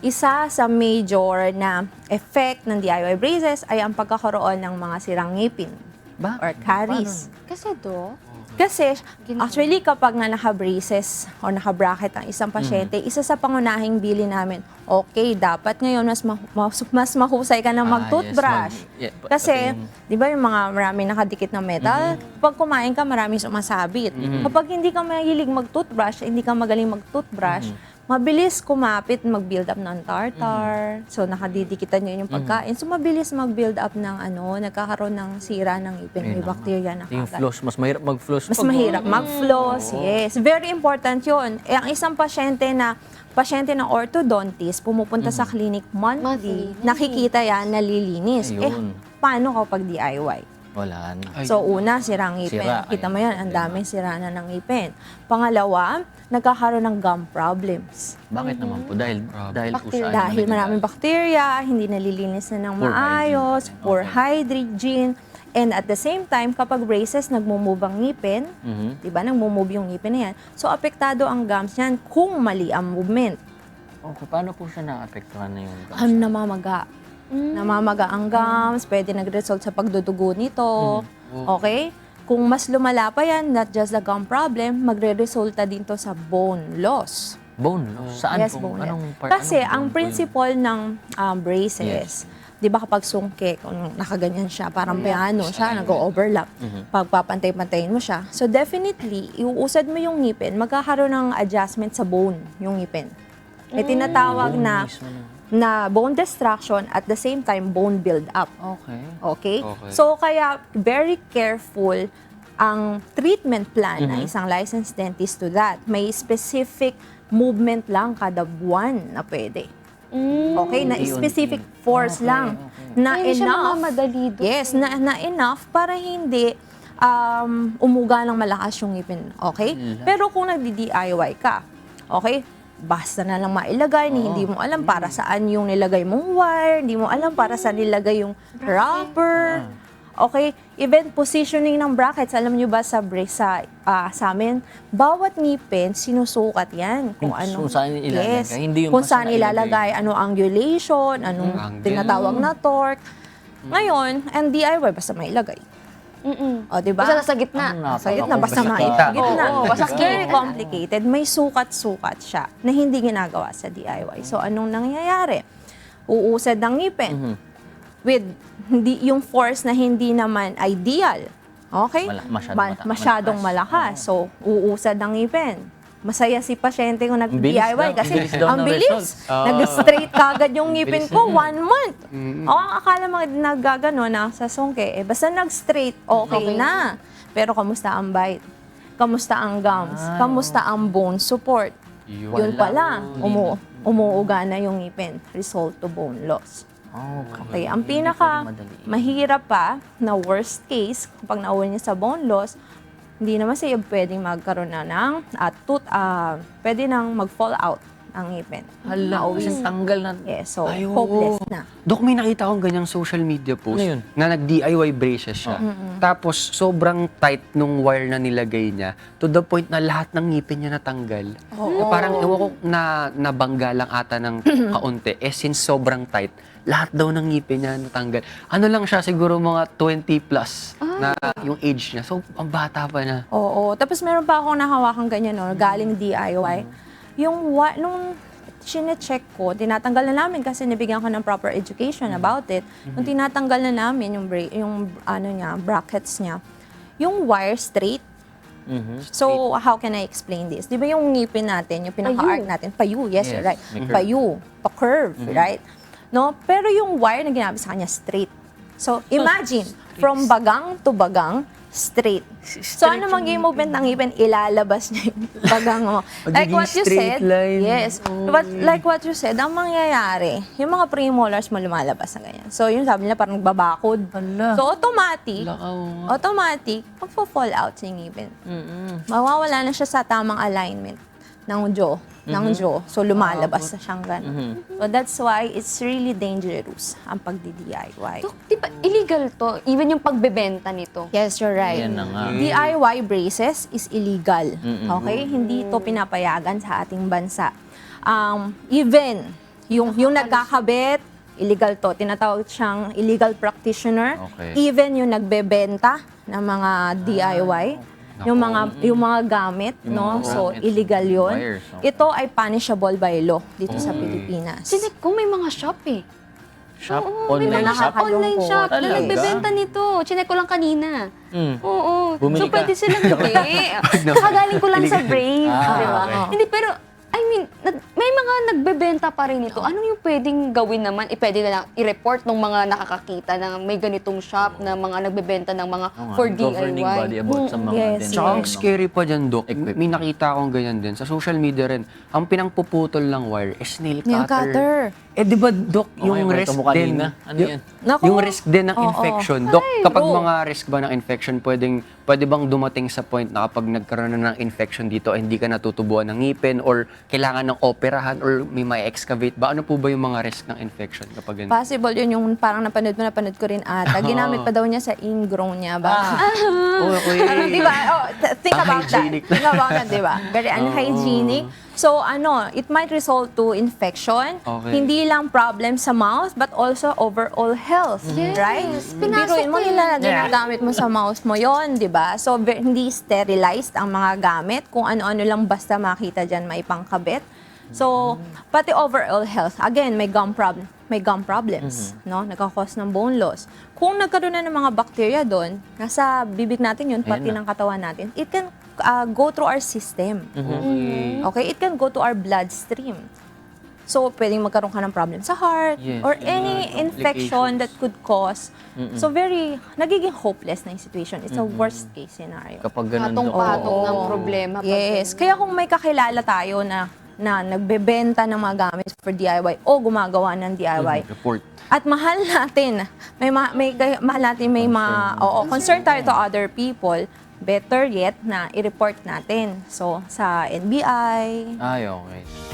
isa sa major na effect ng DIY braces ay ang pagkakaroon ng mga sirang ngipin Ba? or caries. Kasi do, Kasi, actually, kapag nga naka-braces o naka-bracket ang isang pasyente, isa sa pangunahing bili namin, okay, dapat ngayon mas, ma- mas, mas mahusay ka na Ah, mag-toothbrush. yes, mag- yeah, pa- Kasi, di ba yung mga marami nakadikit na metal, pag kumain ka, maraming sumasabit. Kapag hindi ka mahilig mag-toothbrush, hindi ka magaling mag-toothbrush, mabilis kumapit, mag-build up ng tartar. So, nakadidikitan nyo yung pagkain. So, mabilis mag-build up ng ano, nagkakaroon ng sira ng ngipin. May bacteria na Yung kagat. floss, mas mahirap mag-floss. Mas pag- mahirap mag-floss, yes. Very important yun. Eh, ang isang pasyente na pasyente ng orthodontist, pumupunta sa clinic monthly, Monthly. nakikita yan, nalilinis. Eh, Ayun. paano kapag DIY? Wala na. So, una, sirang ngipin. Sira, Kita mo yan, ang daming sira na ng ngipin. Pangalawa, nagkakaroon ng gum problems. Bakit naman po? Dahil, dahil sa... Dahil maraming bacteria, hindi nalilinis na ng Poor maayos, hygiene. poor Okay. hygiene, and at the same time, kapag braces, nagmumove ang ngipin, Mhm. di ba, nagmumove yung ngipin na yan. So, apektado ang gums niyan kung mali ang movement. Okay, paano po siya naapektuhan na yung... Ang namamaga. Namamaga ang gums, pwede nag-result sa pagdudugo nito. Okay? Kung mas lumala pa yan, not just the gum problem, magre-resulta din to sa bone loss. Bone loss? Saan yes, po? bone Anong part? Kasi anong ang principle ng um, braces, di ba kapag sungke, kung nakaganyan siya, parang piano siya, nag-overlap. Pag papantay-pantayin mo siya. So definitely, iuusad mo yung ngipin, magkakaroon ng adjustment sa bone, yung ngipin. May tinatawag Bone na mismo na. bone destruction at the same time bone build up. Okay. Okay? Okay. So kaya very careful ang treatment plan ng isang licensed dentist to that. May specific movement lang kada buwan na pwede. Okay, na specific force Okay, lang okay. na Hindi siya enough. doon. Yes, na, na enough para hindi um, umuga ng malakas yung ngipin. Okay? Wala. Pero kung nagdi-DIY ka, okay, basta na lang mailagay, ni hindi mo alam para saan yung nilagay mong wire, hindi mo alam para saan nilagay yung rubber. Okay, even positioning ng brackets, alam nyo ba sa brace sa, ah, sa amin, bawat ngipin, sinusukat yan. Kung, Kung- ano, kung saan ilalagay, hindi yung kung saan ilalagay, anong angulation, anong Angle. tinatawag na torque. Ngayon, ang DIY, basta mailagay. Mm-mm. O, di ba? Basta nasa gitna. Ang Sa gitna, basta Basta makita. kita. Gitna. Oo, basta Very kita. complicated. May sukat-sukat siya na hindi ginagawa sa DIY. So, anong nangyayari? Uusad ng ngipin Mhm. with hindi, yung force na hindi naman ideal. Okay? Mala- masyadong Ma- mata- masyadong malakas. So, uusad ng ngipin. Masaya si pasyente kung nag-DIY kasi ang bilis daw ang ng bilis. Ah. Nag-straight kagad yung ngipin ko, na. one month. O, ang akala mga nagagano na sa sungke, eh, basta nag-straight, okay, Okay. na. Pero kamusta ang bite? Kamusta ang gums? Ay, Kamusta ang bone support? Yun. Yun pala, umu umuuga na yung ngipin. Result to bone loss. Okay. Okay, ang pinaka mahirap pa na worst case, kapag nauwi niya sa bone loss, hindi naman siya pwedeng magkaroon na ng at tooth, ah, pwede nang mag-fall out ang ngipin. Hala, kasi tanggal na. Yes, so Ay, oo. hopeless na. Dok, may nakita akong ganyang social media post Ano yun? na nag-DIY braces siya. Tapos, sobrang tight nung wire na nilagay niya to the point na lahat ng ngipin niya natanggal. Na parang, ewan ko, na, nabangga lang ata ng kaunti. Eh, since sobrang tight, lahat daw ng ngipin niya natanggal. Ano lang siya, siguro mga 20 plus na yung age niya. So, ang bata pa na. Oo. Tapos meron pa akong nahawakan ganyan, no, galing DIY. Yung, wa- nung chinecheck ko, tinatanggal na namin kasi nabigyan ko ng proper education about it. Nung tinatanggal na namin yung, bra- yung ano niya, brackets niya, yung wire straight. Mhm. So, how can I explain this? Di ba yung ngipin natin, yung pinaka-art Payu. natin, payu, yes, Yes, you're right. may curve. Payu, pa-curve, right? No? Pero yung wire na ginamit sa kanya, straight. So, imagine, from bagang to bagang, straight. So, ano magiging movement ng ngipin? Ilalabas niya yung bagang mo. like what you straight said, line. yes. But like what you said, ang mangyayari, yung mga premolars mo lumalabas na ganyan. So, yung sabi nila parang nagbabakod. So, automatic, Lakaw nga. automatic, magpo-fall out si ngipin. Mm-mm. Mawawala na siya sa tamang alignment ng jaw, ng jaw. So, lumalabas na siyang gano'n. So, that's why it's really dangerous ang pagdi-DIY. Dok, di ba illegal to? Even yung pagbebenta nito. Yes, you're right. Yan na nga. DIY braces is illegal. Okay? Hindi to pinapayagan sa ating bansa. Um, even Yung, yung nagkakabit, illegal to. Tinatawag siyang illegal practitioner. Okay. Even yung nagbebenta ng mga DIY, yung mga yung mga gamit, Yung no? mga So gamit, illegal 'yon. wires, no? Ito ay punishable by law dito sa Okay. Pilipinas. Sinek ko may mga shop eh. Shop, Oo, may online mga shop. Online shop na Talaga? nagbebenta nito. Chinek ko lang kanina. Mm. Oo. Bumili so, ka? pwede silang hindi. Kakagaling ko lang sa Brave. Ah, di ba? okay. Hindi, pero, I mean, nag- may mga nagbebenta pa rin ito. Ano yung pwedeng gawin naman? Eh, pwede na lang i-report ng mga nakakakita na may ganitong shop na mga nagbebenta ng mga Oo nga, for governing DIY. body about sa mga yes, din- Tsaka ang ano, scary pa dyan, Dok. Equipment. May nakita akong ganyan din. Sa social media rin, ang pinangpuputol ng wire is nail cutter. Nail cutter. Eh, di ba, Dok, Okay, yung risk mo kanina. din. Ano yung- yan? Naku. Yung risk din ng Oo. infection. Dok, kapag bro. mga risk ba ng infection, pwedeng, pwede bang dumating sa point na kapag nagkaroon na ng infection dito, hindi ka natutubuan ng ngipin or kailangan ng operahan or may may excavate ba? Ano po ba yung mga risk ng infection kapag ganito? Possible yun yung parang napanood mo, napanood ko rin ata. Ginamit pa daw niya sa ingrown niya ba? Oh, okay. Ano, di ba? Oh, th- think about that. Unhygienic. Think about that, di ba? Very unhygienic. So, ano, it might result to infection. Okay. Hindi lang problem sa mouth, but also overall health. Yes. Right? Pinasok Biruin mo ko nila na ginagamit mo sa mouth mo yon, di ba? So, ve- hindi sterilized ang mga gamit. Kung ano-ano lang basta makita dyan, may pangkabit. So, pati overall health. Again, may gum problem may gum problems, no? Nagkakos ng bone loss. Kung nagkaroon na ng mga bacteria doon, nasa bibig natin yun, pati Ayan na. ng katawan natin, it can uh, go through our system. Okay. Okay? It can go to our bloodstream. So, pwedeng magkaroon ka ng problem sa heart Yes, or any infection that could cause. So, very, nagiging hopeless na yung situation. It's a worst case scenario. Kapag ganun. Patong-patong Oo. ng problema. pag Yes. Kaya kung may kakilala tayo na na nagbebenta ng mga gamit for DIY o gumagawa ng DIY, Report. at mahal natin, may, ma- may kay- mahal natin, may ma, oo, concern tayo to other people, better yet na i-report natin. So, sa NBI, Ay, okay.